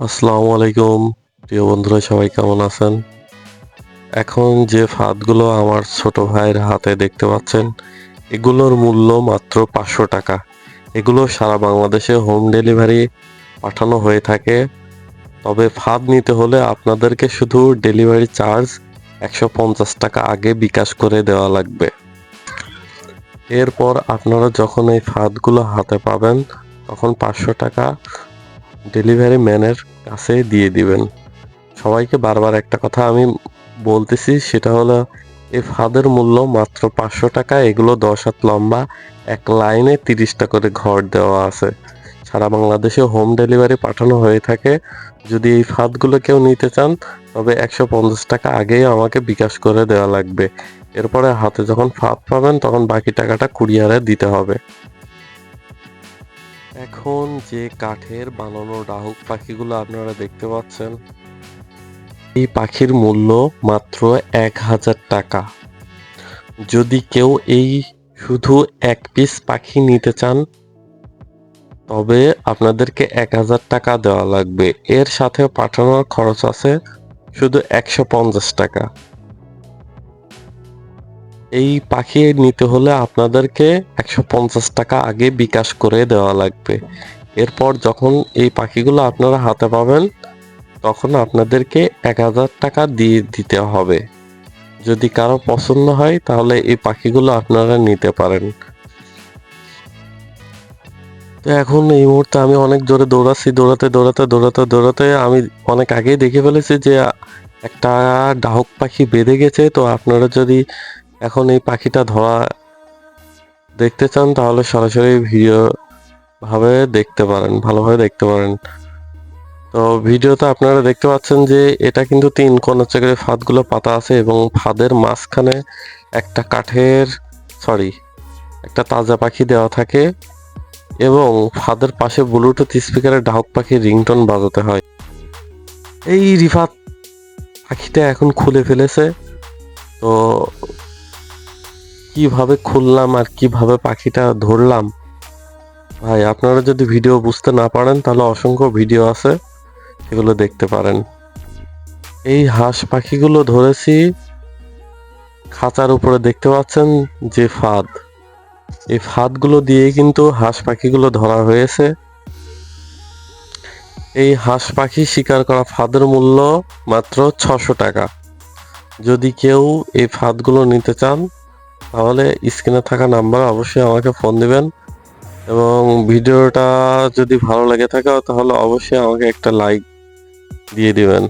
আসসালামু আলাইকুম, প্রিয় বন্ধুরা, সবাই কেমন আছেন? এখন যে ফাঁদগুলো আমার ছোট ভাইয়ের হাতে দেখতে পাচ্ছেন, এগুলোর মূল্য মাত্র পাঁচশো টাকা। এগুলো সারা বাংলাদেশে হোম ডেলিভারি পাঠানো হয়ে থাকে। তবে ফাঁদ নিতে হলে আপনাদেরকে শুধু ডেলিভারি চার্জ একশো পঞ্চাশ টাকা আগে বিকাশ করে দেওয়া লাগবে। এরপর আপনারা যখন এই ফাঁদগুলো হাতে পাবেন, তখন পাঁচশো টাকা ডেলিভারি ম্যানের কাছে দিয়ে দিবেন। সবাইকে বারবার একটা কথা আমি বলতেছি, সেটা হলো এই ফাঁদের মূল্য মাত্র পাঁচশো টাকা, এগুলো দশ হাত লম্বা, এক লাইনে তিরিশটা করে ঘর দেওয়া আছে। সারা বাংলাদেশে হোম ডেলিভারি পাঠানো হয়ে থাকে। যদি এই ফাঁদগুলো কেউ নিতে চান, তবে একশো পঞ্চাশ টাকা আগেই আমাকে বিকাশ করে দেওয়া লাগবে। এরপরে হাতে যখন ফাঁদ পাবেন, তখন বাকি টাকাটা কুরিয়ারে দিতে হবে। এখন যে কাঠের বানানো ডাহুক পাখিগুলো আপনারা দেখতে পাচ্ছেন, এই পাখির মূল্য মাত্র এক হাজার টাকা। যদি কেউ এই শুধু এক পিস পাখি নিতে চান, তবে আপনাদেরকে এক হাজার টাকা দেওয়া লাগবে। এর সাথে পাঠানোর খরচ আছে শুধু একশো পঞ্চাশ টাকা। এই পাখি নিতে হলে আপনাদেরকে একশো পঞ্চাশ টাকা আগে বিকাশ করে দেওয়া লাগবে। এরপর যখন এই পাখিগুলো আপনারা হাতে পাবেন, তখন আপনাদেরকে এক হাজার টাকা দিয়ে দিতে হবে। যদি কারও পছন্দ হয়, তাহলে এই পাখিগুলো আপনারা নিতে পারেন। তো এখন এই মুহূর্তে আমি অনেক জোরে দৌড়াচ্ছি, দৌড়াতে দৌড়াতে দৌড়াতে দৌড়াতে আমি অনেক আগেই দেখে ফেলেছি যে একটা ডাহক পাখি বেঁধে গেছে। তো আপনারা যদি এখন এই পাখিটা ধরা দেখতে চান, তাহলে সরাসরি ভিডিও ভাবে দেখতে পারেন, ভালোভাবে দেখতে পারেন। তো ভিডিওতে আপনারা দেখতে পাচ্ছেন যে এটা কিন্তু তিন কোন করে ফাঁদগুলো পাতা আছে এবং ফাঁদের মাঝখানে একটা কাঠের সরি একটা তাজা পাখি দেওয়া থাকে এবং ফাঁদের পাশে ব্লুটুথ স্পিকারে ডাহক পাখির রিংটোন বাজাতে হয়। এই রিফাত পাখিটা এখন খুলে ফেলেছে। তো কীভাবে খুললাম আর কীভাবে পাখিটা ধরলাম? ভাই, আপনারা যদি ভিডিও বুঝতে না পারেন, তাহলে অসংখ্য ভিডিও আছে, সেগুলো দেখতে পারেন। এই হাঁস পাখিগুলো ধরেছি, খাঁচার উপরে দেখতে পাচ্ছেন যে ফাঁদ। এই ফাঁদগুলো দিয়ে কিন্তু হাঁস পাখিগুলো ধরা হয়েছে। এই হাঁস পাখি শিকার করা ফাঁদের মূল্য মাত্র ছশো টাকা। যদি কেউ এই ফাঁদগুলো নিতে চান তাহলে স্ক্রিনে থাকা নাম্বার অবশ্যই আমাকে ফোন দিবেন। এবং ভিডিওটা যদি ভালো লাগে থাকে, তাহলে অবশ্যই আমাকে একটা লাইক দিয়ে দিবেন।